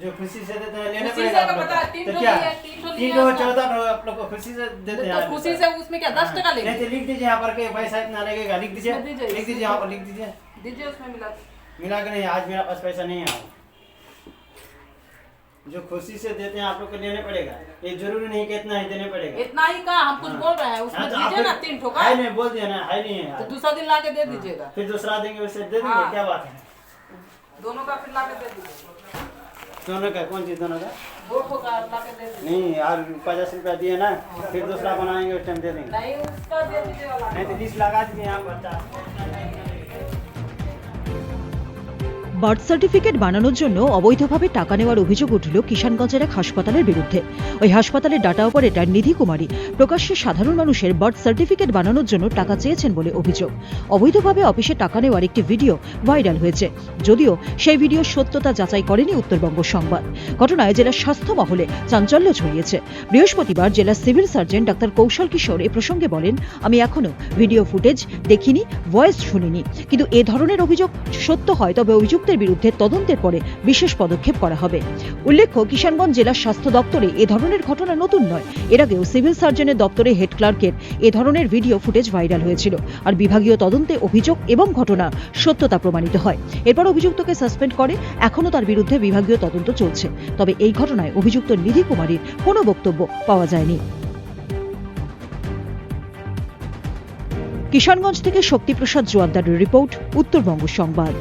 जो खुशी से देते हैं लेना खुशी पड़ेगा से आप तो पता तीन तो क्या? तीन सब। चौदह आप लोग को खुशी से देते हैं तो खुशी से उसमें क्या दस टका नहीं लेंगे तो लिख दीजिए यहाँ पर के पैसा इतना लगेगा लिख दीजिए लिख दीजिए यहाँ पर लिख दीजिए। दीजिए उसमें मिला मिला के नहीं आज मेरा पास पैसा नहीं है जो खुशी से देते हैं आप लोग को लेने पड़ेगा। ये ज़रूरी नहीं कि इतना ही देने पड़ेगा। इतना ही का हम कुछ हाँ। बोल रहे हैं उसमें हाँ, तो दीजिए ना तीन ठो का है नहीं बोल दिया ना है नहीं है तो दूसरा दिन ला के दे दीजिएगा। फिर दूसरा देंगे उससे दे देंगे हाँ। क्या बात है? दोनों का फिर ला के दे दीजिए। दोनों का कौन चीज़ दोनों का? नहीं और पचास रुपया दिए ना फिर दूसरा बनाएँगे उस टाइम दे देंगे। नहीं तो बीस लगा दिए हम बता বার্থ সার্টিফিকেট বানানোর জন্য অবৈধভাবে টাকা নেওয়ার অভিযোগ উঠল কিষানগঞ্জের এক হাসপাতালের বিরুদ্ধে। ওই হাসপাতালের ডাটা অপারেটর নিধি কুমারী প্রকাশ্যে সাধারণ মানুষের বার্থ সার্টিফিকেট বানানোর জন্য টাকা চেয়েছেন বলে অভিযোগ। অবৈধভাবে অফিসে টাকা নেওয়ার একটি ভিডিও ভাইরাল হয়েছে। যদিও সেই ভিডিও সত্যতা যাচাই করেনি উত্তরবঙ্গ সংবাদ। ঘটনায় জেলার স্বাস্থ্য মহলে চাঞ্চল্য ছড়িয়েছে। বৃহস্পতিবার জেলার সিভিল সার্জন ডাক্তার কৌশল কিশোর এ প্রসঙ্গে বলেন, আমি এখনও ভিডিও ফুটেজ দেখিনি, ভয়েস শুনিনি। কিন্তু এ ধরনের অভিযোগ সত্য হয়, তবে অভিযুক্তের বিরুদ্ধে তদন্তের পরে বিশেষ পদক্ষেপ করা হবে। উল্লেখ্য, কিষানগঞ্জ জেলার স্বাস্থ্য দপ্তরে এ ধরনের ঘটনা নতুন নয়। এর আগেও সিভিল সার্জনের দপ্তরে হেড ক্লার্কের এ ধরনের ভিডিও ফুটেজ ভাইরাল হয়েছিল। আর বিভাগীয় তদন্তে অভিযোগ এবং ঘটনা সত্যতা প্রমাণিত হয়। এরপর অভিযুক্তকে সাসপেন্ড করে। এখনও তার বিরুদ্ধে বিভাগীয় তদন্ত চলছে। তবে এই ঘটনায় অভিযুক্ত নিধি কুমারীর কোনো বক্তব্য পাওয়া যায়নি। কিষানগঞ্জ থেকে শক্তিপ্রসাদ জোয়ারদারের রিপোর্ট, উত্তরবঙ্গ সংবাদ।